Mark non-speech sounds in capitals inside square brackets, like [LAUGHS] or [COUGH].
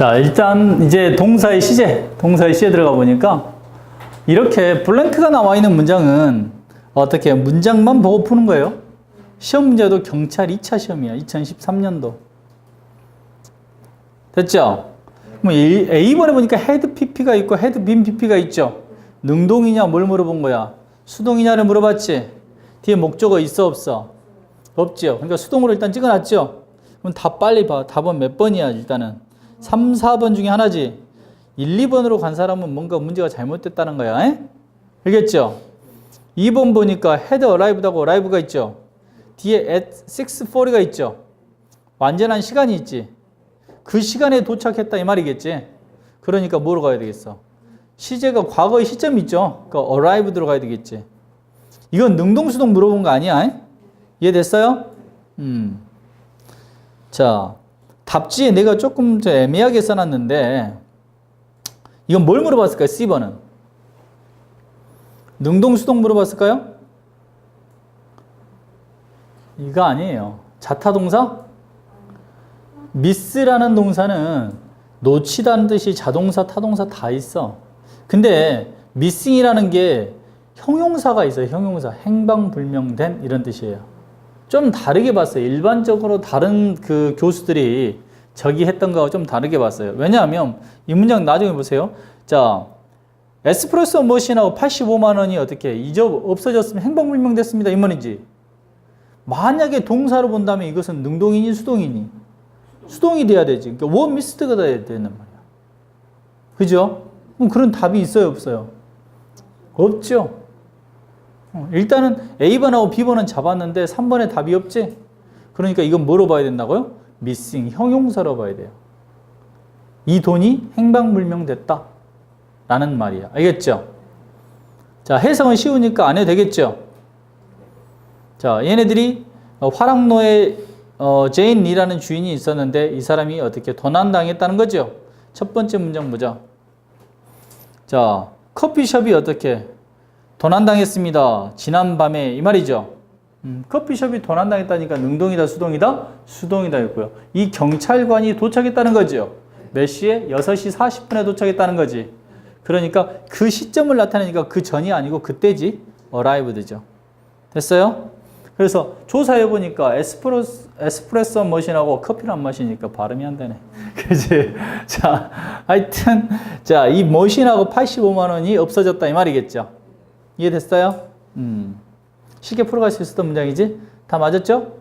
자, 일단 이제 동사의 시제, 동사의 시제 들어가 보니까 이렇게 블랭크가 나와 있는 문장은 어떻게 문장만 보고 푸는 거예요? 시험 문제도 경찰 2차 시험이야. 2013년도. 됐죠? 뭐 A번에 보니까 헤드 PP가 있고 헤드 빔 PP가 있죠. 능동이냐 뭘 물어본 거야? 수동이냐를 물어봤지. 뒤에 목적어 있어 없어? 없죠. 그러니까 수동으로 일단 찍어놨죠. 그럼 답 빨리 봐. 답은 몇 번이야 일단은? 3, 4번 중에 하나지. 1, 2번으로 간 사람은 뭔가 문제가 잘못됐다는 거야. 에? 알겠죠? 2번 보니까 헤드 어라이브다고 어라이브가 있죠. 뒤에 at 6.40가 있죠. 완전한 시간이 있지. 그 시간에 도착했다 이 말이겠지. 그러니까 뭐로 가야 되겠어? 시제가 과거의 시점이 있죠. 그러니까 arrive 들어가야 되겠지. 이건 능동수동 물어본 거 아니야? 이해됐어요? 음. 자, 답지에 내가 조금 저 애매하게 써놨는데 이건 뭘 물어봤을까요? C번은. 능동 수동 물어봤을까요? 이거 아니에요. 자타 동사? 미스라는 동사는 놓치다는 뜻이 자동사, 타동사 다 있어. 근데 missing이라는 게 형용사가 있어요. 형용사. 행방불명된 이런 뜻이에요. 좀 다르게 봤어요. 일반적으로 다른 그 교수들이 저기 했던 거하고 좀 다르게 봤어요. 왜냐하면 이 문장 나중에 보세요. 자, 에스프레소 머신하고 85만 원이 어떻게 잊어 없어졌으면 행방불명 됐습니다. 이 말이지. 만약에 동사로 본다면 이것은 능동이니 수동이니? 수동이 돼야 되지. 그러니까 원 미스트가 돼야 되는 말이야. 그죠? 그럼 그런 답이 있어요, 없어요? 없죠. 어, 일단은 A번하고 B번은 잡았는데 3번에 답이 없지? 그러니까 이건 뭐로 봐야 된다고요? Missing, 형용사로 봐야 돼요. 이 돈이 행방불명됐다. 라는 말이야. 알겠죠? 자, 해석은 쉬우니까 안 해도 되겠죠? 자, 얘네들이 어, 화랑로에 어, 제인 리라는 주인이 있었는데 이 사람이 어떻게 도난당했다는 거죠? 첫 번째 문장 보자. 자, 커피숍이 어떻게 도난당했습니다. 지난 밤에 이 말이죠. 음, 커피숍이 도난당했다니까 능동이다 수동이다? 수동이다 했고요. 이 경찰관이 도착했다는 거죠. 몇 시에? 6시 40분에 도착했다는 거지. 그러니까 그 시점을 나타내니까 그 전이 아니고 그때지. arrived죠. 됐어요? 그래서 조사해 보니까 에스프레소, 에스프레소 머신하고 커피를 안 마시니까 발음이 안 되네. [LAUGHS] 그지? 자, 하여튼, 자, 이 머신하고 85만 원이 없어졌다 이 말이겠죠. 이해됐어요? 음. 쉽게 풀어갈 수 있었던 문장이지? 다 맞았죠?